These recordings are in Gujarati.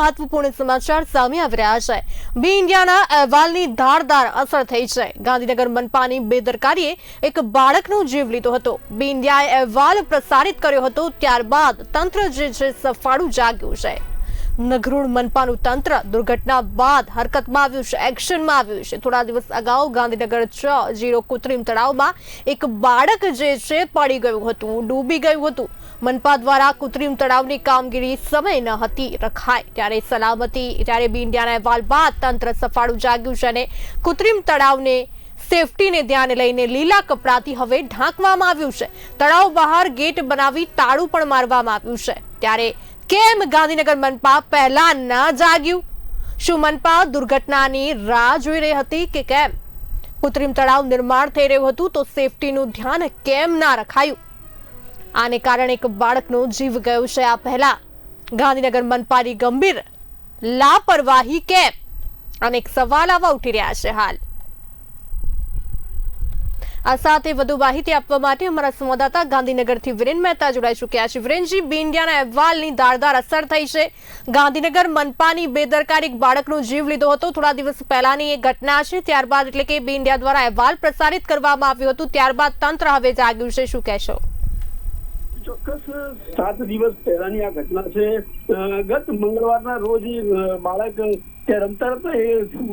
મહત્વપૂર્ણ સમાચાર સામે આવી રહ્યા છે. બી ઇન્ડિયાના અહેવાલની ધારદાર અસર થઈ છે. ગાંધીનગર મનપાની બેદરકારીએ એક બાળકનો જીવ લીધો હતો. બી ઇન્ડિયાએ અહેવાલ પ્રસારિત કર્યો હતો. ત્યારબાદ તંત્ર જે છે, સફાળું જાગ્યું છે. નગરુણ મનપાનું તંત્ર દુર્ઘટના બાદ હરકતમાં આવ્યું છે, એક્શનમાં આવ્યું છે. થોડા દિવસ અગાઉ ગાંધીનગર છ જીરો કૃત્રિમ તળાવમાં એક બાળક જે છે પડી ગયું હતું, ડૂબી ગયું હતું. મનપા દ્વારા કૃત્રિમ તળાવની કામગીરી સમય ન હતી રખાય ત્યારે સલામતી, ત્યારે બી ઇન્ડિયાના અહેવાલ બાદ તંત્ર સફાળું જાગ્યું છે અને કૃત્રિમ તળાવને સેફટીને ધ્યાને લઈને લીલા કપડાથી હવે ઢાંકવામાં આવ્યું છે. તળાવ બહાર ગેટ બનાવી તાળું પણ મારવામાં આવ્યું છે. ત્યારે કેમ ગાંધીનગર મનપા પહેલા ન જાગ્યું? શું મનપા દુર્ઘટનાની રાહ જોઈ રહી હતી કે કેમ? કૃત્રિમ તળાવ નિર્માણ થઈ રહ્યું હતું તો સેફટીનું ધ્યાન કેમ ના રખાયું? આને કારણે એક બાળકનો જીવ ગયો છે આ પહેલા. ગાંધીનગર મનપાની ગંભીર લાપરવાહી કેમ? અનેક સવાલ આવા ઉઠી રહ્યા છે હાલ. આ સાથે વધુ માહિતી આપવા માટે અમારા સંવાદદાતા ગાંધીનગરથી વિરેન મહેતા જોડાઈ ચૂક્યા છે. વિરેનજી, બી ઇન્ડિયાના અહેવાલની ધારદાર અસર થઈ છે. ગાંધીનગર મનપાની બેદરકારી બાળકનો જીવ લીધો હતો. થોડા દિવસ પહેલાની એ ઘટના છે. ત્યારબાદ એટલે કે બી ઇન્ડિયા દ્વારા અહેવાલ પ્રસારિત કરવામાં આવ્યું હતું. ત્યારબાદ તંત્ર હવે જાગ્યું છે. શું કહેશો? ચોક્કસ, સાત દિવસ પહેલાની આ ઘટના છે. ગત મંગળવારના રોજ બાળક ત્યાં રમતા રમતા એ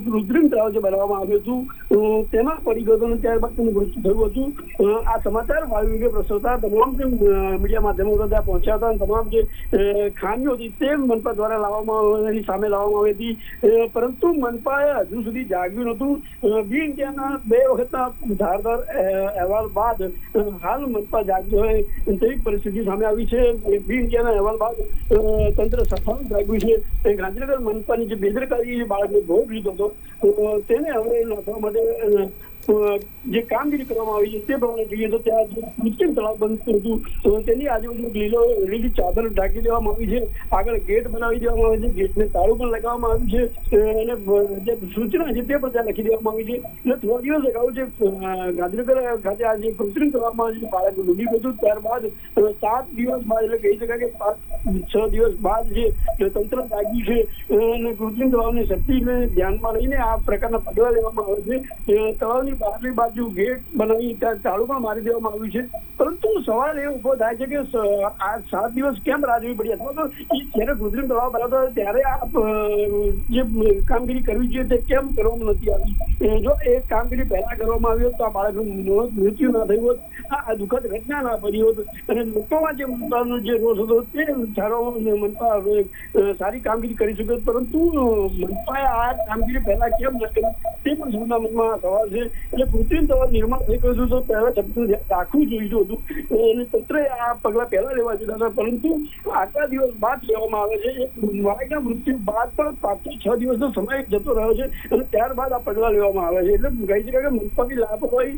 કૃત્રિમ તળાવ જે બનાવવામાં આવ્યું હતું તેમાં પડી ગયો ત્યારબાદ તેનું મૃત્યુ થયું હતું. આ સમાચાર વાયુ વિગે પ્રસરતા તમામ જે મીડિયા માધ્યમો બધા પહોંચ્યા હતા તમામ જે ખામીઓ હતી તે મનપા દ્વારા લાવવામાં એની સામે લાવવામાં આવી હતી. પરંતુ મનપાએ હજુ સુધી જાગ્યું નહોતું. બી ઇન્ડિયાના બે વખતના ધારદાર અહેવાલ બાદ હાલ મનપા જાગ્યો હોય તેવી પરિસ્થિતિ સામે આવી છે. બી ઇન્ડિયાના અહેવાલ બાદ તંત્ર સફળ જાગ્યું છે. ગાંધીનગર મનપાની જે બેદરકારી બાળકને ભોગ લીધો હતો. તો તેને હવે નાખવા માટે જે કામગીરી કરવામાં આવી છે તે પ્રમાણે જોઈએ તો ત્યાં કૃત્રિમ તળાવ બનતું હતું તેની આજુબાજુ લીલો લીલી ચાદર ઢાંકી દેવામાં આવી છે. આગળ ગેટ બનાવી દેવામાં આવે છે. ગેટને તાળું પણ લગાવવામાં આવ્યું છે. અને જે સૂચના છે તે પણ ત્યાં લખી દેવામાં આવી છે. એટલે થોડા દિવસ અગાઉ જે ગાંધીનગર ખાતે આ જે કૃત્રિમ તળાવમાં જે બાળક ડૂબી ગયું ત્યારબાદ સાત દિવસ બાદ એટલે કહી શકાય કે પાંચ છ દિવસ બાદ જે તંત્ર જાગ્યું છે અને કૃત્રિમ તળાવની શક્તિને ધ્યાનમાં લઈને આ પ્રકારના પગલાં લેવામાં આવે છે. અ, તળાવની બહારની બાજુ ગેટ બનાવી ત્યાં ચાલુ પણ મારી દેવામાં આવ્યું છે. પરંતુ સવાલ એ ઊભો થાય છે કે આ સાત દિવસ કેમ રાહ પડી અથવા તો જ્યારે કૃત્રિમ તળાવ બનાવતા ત્યારે આ જે કામગીરી કરવી જોઈએ તે કેમ કરવામાં નથી આવી? જો એ કામગીરી પહેલા કરવામાં આવી હોત તો આ બાળકનું મૃત્યુ ના થયું હોત, આ દુઃખદ ઘટના ના બની હોત અને લોકોમાં જે મનપાનો જે રોષ હતો તે સારો મનપા સારી કામગીરી કરી શકે. પરંતુ મનપાએ આ કામગીરી પહેલા કેમ ન કરી તે પણ સૌના મનમાં સવાલ છે. એટલે કૃત્રિમ તળાવ નિર્માણ થઈ ગયું તો પહેલા ધ્યાન રાખવું જોઈતું હતું. અને તંત્રએ આ પગલા પહેલા લેવા જોઈતા હતા પરંતુ આટલા દિવસ બાદ લેવામાં આવે છે, એક મૃત્યુ બાદ પણ પાંચ છ દિવસનો સમય જતો રહ્યો છે અને ત્યારબાદ આ પગલા લેવામાં આવે છે. એટલે કહી શકાય કે મનપાની લાપરવાહી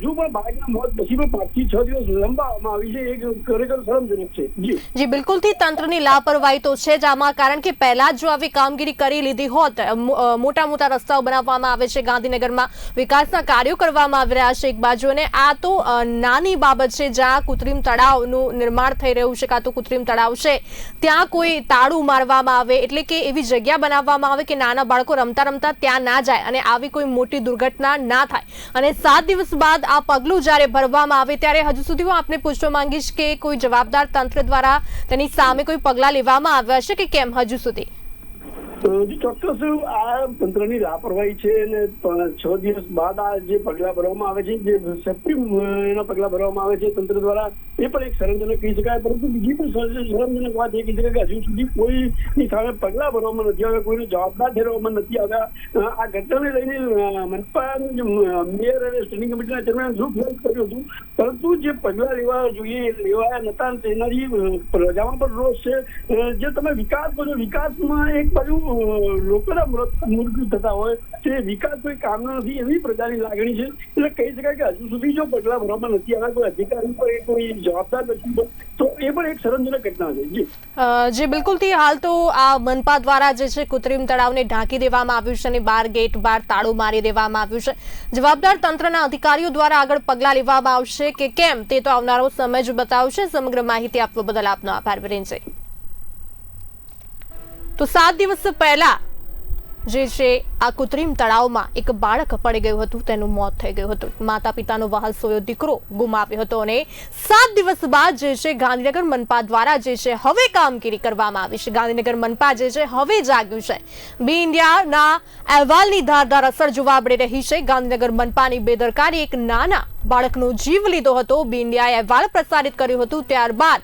હજુ પણ બાળકના મોત પછી પણ પાંચ છ દિવસ લંબાવવામાં આવી છે. એ ખરેખર શરમજનક છે. જી. જી, બિલકુલથી તંત્રની લાપરવાહી તો છે જ આમાં, કારણ કે પહેલા જ આવી કામગીરી કરી લીધી હોત મોટા મોટા રસ્તાઓ બનાવવામાં આવે છે ગાંધીનગરમાં. વિકાસના કાર્યો કરવામાં આવી રહ્યા છે એક બાજુ અને આ તો નાની બાબત છે જ્યાં કૃત્રિમ તળાવનું નિર્માણ થઈ રહ્યું છે, કાં તો કૃત્રિમ તળાવ છે. ત્યાં કોઈ તાળું મારવામાં આવે, એટલે કે એવી જગ્યા બનાવવામાં આવે કે નાના બાળકો રમતા રમતા ત્યાં ના જાય અને આવી કોઈ મોટી દુર્ઘટના ના થાય. અને સાત દિવસ બાદ આ પગલું જ્યારે ભરવામાં આવે, ત્યારે હજુ સુધી હું આપને પૂછવા માંગીશ કે કોઈ જવાબદાર તંત્ર દ્વારા તેની સામે કોઈ પગલાં લેવામાં આવ્યા છે કે કેમ હજુ સુધી? તો ચોક્કસ આ તંત્રની લાપરવાહી છે અને છ દિવસ બાદ આ જે પગલા ભરવામાં આવે છે, જે સેફ્ટી એના પગલા ભરવામાં આવે છે તંત્ર દ્વારા, એ પણ એક શરમજનક કહી શકાય. પરંતુ બીજી પણ શર- શરમજનક વાત એ કહી શકાય કે હજુ સુધી કોઈની સામે પગલા ભરવામાં નથી આવ્યા, કોઈને જવાબદાર ઠેરવવામાં નથી આવ્યા. આ ઘટનાને લઈને મનપા મેયર અને સ્ટેન્ડિંગ કમિટીના ચેરમેન દુઃખ વ્યક્ત કર્યું હતું? પરંતુ જે પગલા લેવા જોઈએ, લેવાયા નતા તેનાથી પ્રજામાં પણ રોષ છે. જે તમે વિકાસ કરો વિકાસમાં એક બાજુ લોકોના મૃત્યુ થતા હોય, તે વિકાસ કોઈ કામના નથી, એવી પ્રજાની લાગણી છે. એટલે કહી શકાય કે હજુ સુધી જો પગલા ભરવામાં નથી આવ્યા, કોઈ અધિકારી પર કોઈ જવાબદાર નથી તો જી. બિલકુલથી હાલ તો આ મનપા દ્વારા જે છે કૃત્રિમ તળાવને ઢાંકી દેવામાં આવ્યું છે અને બાર ગેટ, બાર તાળું મારી દેવામાં આવ્યું છે. જવાબદાર તંત્રના અધિકારીઓ દ્વારા આગળ પગલાં લેવામાં આવશે કે કેમ, તે તો આવનારો સમય જ બતાવશે. સમગ્ર માહિતી આપવા બદલ આપનો આભાર વિરેનજી તો સાત દિવસ પહેલા જે છે, આ કૃત્રિમ તળાવમાં એક બાળક પડી ગયું હતું, તેનું મોત થઈ ગયું હતું. માતા પિતાનો વહાલસોયો દીકરો ગુમાવ્યો હતો અને સાત દિવસ બાદ જે છે, ગાંધીનગર મનપા દ્વારા જે છે, હવે કામગીરી કરવામાં આવી છે. ગાંધીનગર મનપા જે છે, હવે જાગ્યું છે. બી ઇન્ડિયાના અહેવાલની ધારદાર અસર જોવા મળી રહી છે. ગાંધીનગર મનપાની બેદરકારી એક નાના બાળકનો જીવ લીધો હતો. બી ઇન્ડિયાએ અહેવાલ પ્રસારિત કર્યું હતું. ત્યારબાદ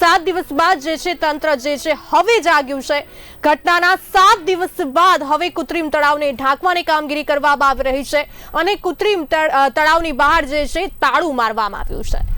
સાત દિવસ બાદ જે છે તંત્ર જે છે હવે જાગ્યું છે. ઘટનાના સાત દિવસ બાદ હવે કૃત્રિમ તળાવને ઢાંકવાની કામગીરી કરવામાં આવી રહી છે અને કૃત્રિમ તળ- તળાવની બહાર જે છે તાળું મારવામાં આવ્યું છે.